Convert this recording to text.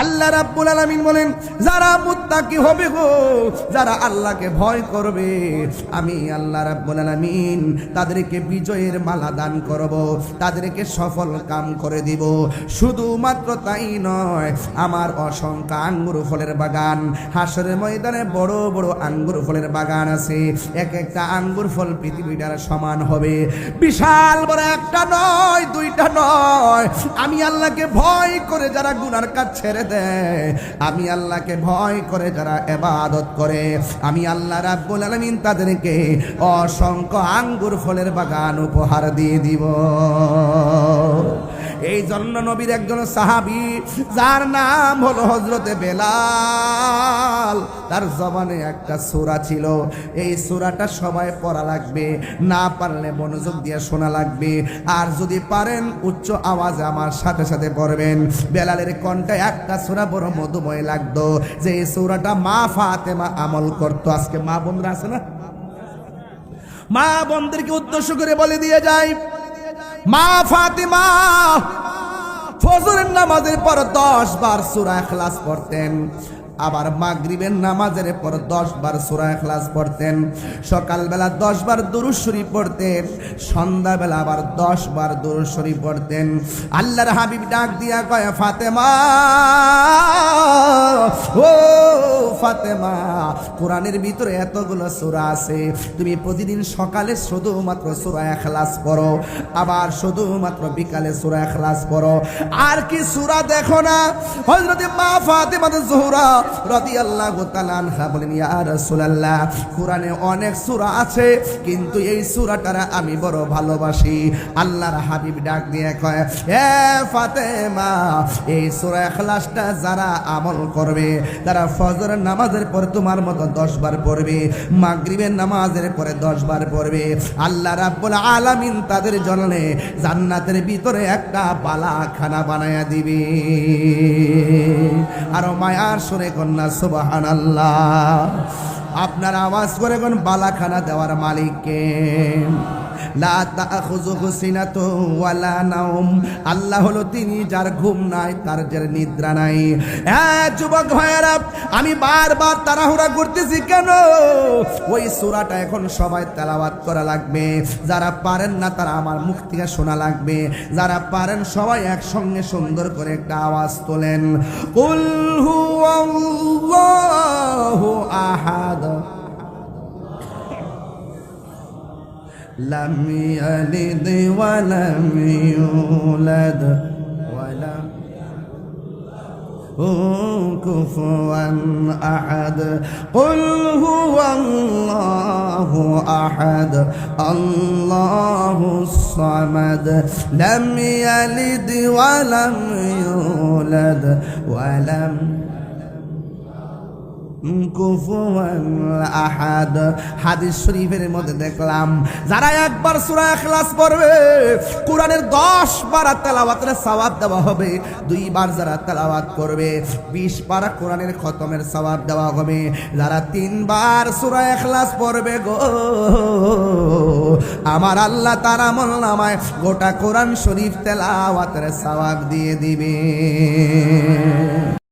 আল্লাহ রাব্বুল আলামিন বলেন, যারা মুত্তাকি হবে গো, যারা আল্লাহকে ভয় করবে, আমি আল্লাহ রাব্বুল আলামিন তাদেরকে বিজয়ের মালা দান করব, তাদেরকে সফল কাম করে দিব। শুধুমাত্র তাই নয়, আমার অসংখ্য আঙ্গুর ফলের বাগান, হাসরের ময়দানে বড় বড় আঙ্গুর ফলের বাগান আছে। এক একটা আঙ্গুর ফল পৃথিবীটার সমান হবে। বিশাল বড় একটা নয়, দুইটা নয়। আমি আল্লাহকে ভয় করে যারা গুনার কাজ ছেড়ে দেয়। আমি আল্লাহকে ভয় করে যারা এবাদত করে, আমি আল্লাহ রাব্বুল আলমিন তাদেরকে অসংখ্য আঙ্গুর ফলের বাগান উপহার দিয়ে দিব। এই জন্য নবীর একজন সাহাবি, যার নাম হলো হজরতে বেলাল, তার জবানে একটা সূরা ছিল। এই সূরাটা সবাই পড়া লাগবে, না পারলে মনোযোগ দিয়ে শোনা লাগবে। আর যদি পারেন, উচ্চ আওয়াজ আমার সাথে সাথে পড়বেন। বেলালের কণ্ঠে একটা সূরা বড় মধুময় লাগতো, যে এই সূরাটা মা ফাতেমা আমল করতো। আজকে মা বোনরা আছে না? মা বোনদেরকে উদ্দেশ্য করে বলে দিয়ে যায় মা ফাতিমা, ফজরের নামাজের পর দশ বার সুরা এখলাস পড়তেন। আবার মাগরিবের নামাজের পর দশ বার সুরা এখলাস পড়তেন। সকালবেলা দশ বার দুরুদ শরীফ পড়তেন। সন্ধ্যাবেলা আবার দশ বার দুরুদ শরীফ পড়তেন। আল্লাহর হাবিব ডাক দিয়া কয়, ফাতেমা, ও ফাতেমা, কোরআনের ভিতরে এতগুলো সূরা আছে। তুমি প্রতিদিন সকালে শুধুমাত্র সূরা এখলাস পড়ো, আবার শুধুমাত্র বিকালে সূরা এখলাস পড়ো। আর কি সূরা দেখো না? মা ফাতেমা জোহরা বলেন, ইয়া রাসূলুল্লাহ, কোরআনে অনেক সূরা আছে, কিন্তু এই সূরাটার আমি বড় ভালোবাসি। আল্লাহর হাবিব ডাক দিয়ে কয় হে ফাতেমা, এই সূরা ইখলাসটা যারা আমল করবে তারা ফজর নামাজের পরে তোমার মতো দশ বার পড়বে, মাগরিবের নামাজের পরে দশ বার পড়বে। আল্লাহ রাব্বুল আলামিন তাদের জননে জান্নাতের ভিতরে একটা বালাখানা বানায়া দিবে। আরও মায়ার সুরে কন্যা সুবাহান আল্লাহ আপনার আওয়াজ করে কোন বালাখানা দেওয়ার মালিককে? লা তাখুযুহু সিনাতুন ওয়ালা নাওম। আল্লাহ হলো তিনি যার ঘুম নাই, তার যার নিদ্রা নাই। হ্যাঁ যুবক ভাইয়েরা, আমি বারবার তাড়াহুড়া করতেছি কেন? ওই সূরাটা এখন সবাই তেলাওয়াত করা লাগবে। যারা পারেন না, তারা আমার মুখ থেকে শোনা লাগবে। যারা পারেন, সবাই একসঙ্গে সুন্দর করে একটা আওয়াজ তোলেন। কুল হুয়াল্লাহু আহাদ। لم يلد ولم يولد ولم كفوا أحد. قل هو الله أحد الله الصمد. لم يلد ولم يولد ولم يولد আহাদ। হাদিস শরীফের মধ্যে দেখলাম, যারা একবার সূরা ইখলাস পড়বে, কোরআনের 10 বার তেলাওয়াতের সওয়াব দেওয়া হবে, দুইবার যারা তেলাওয়াত করবে 20 বার কোরআনের খতমের সওয়াব দেওয়া হবে। যারা তিনবার সূরা ইখলাস পড়বে গো, আমার আল্লাহ তার আমল নামায় গোটা কোরআন শরীফ তেলাওয়াতের সওয়াব দিয়ে দিবে।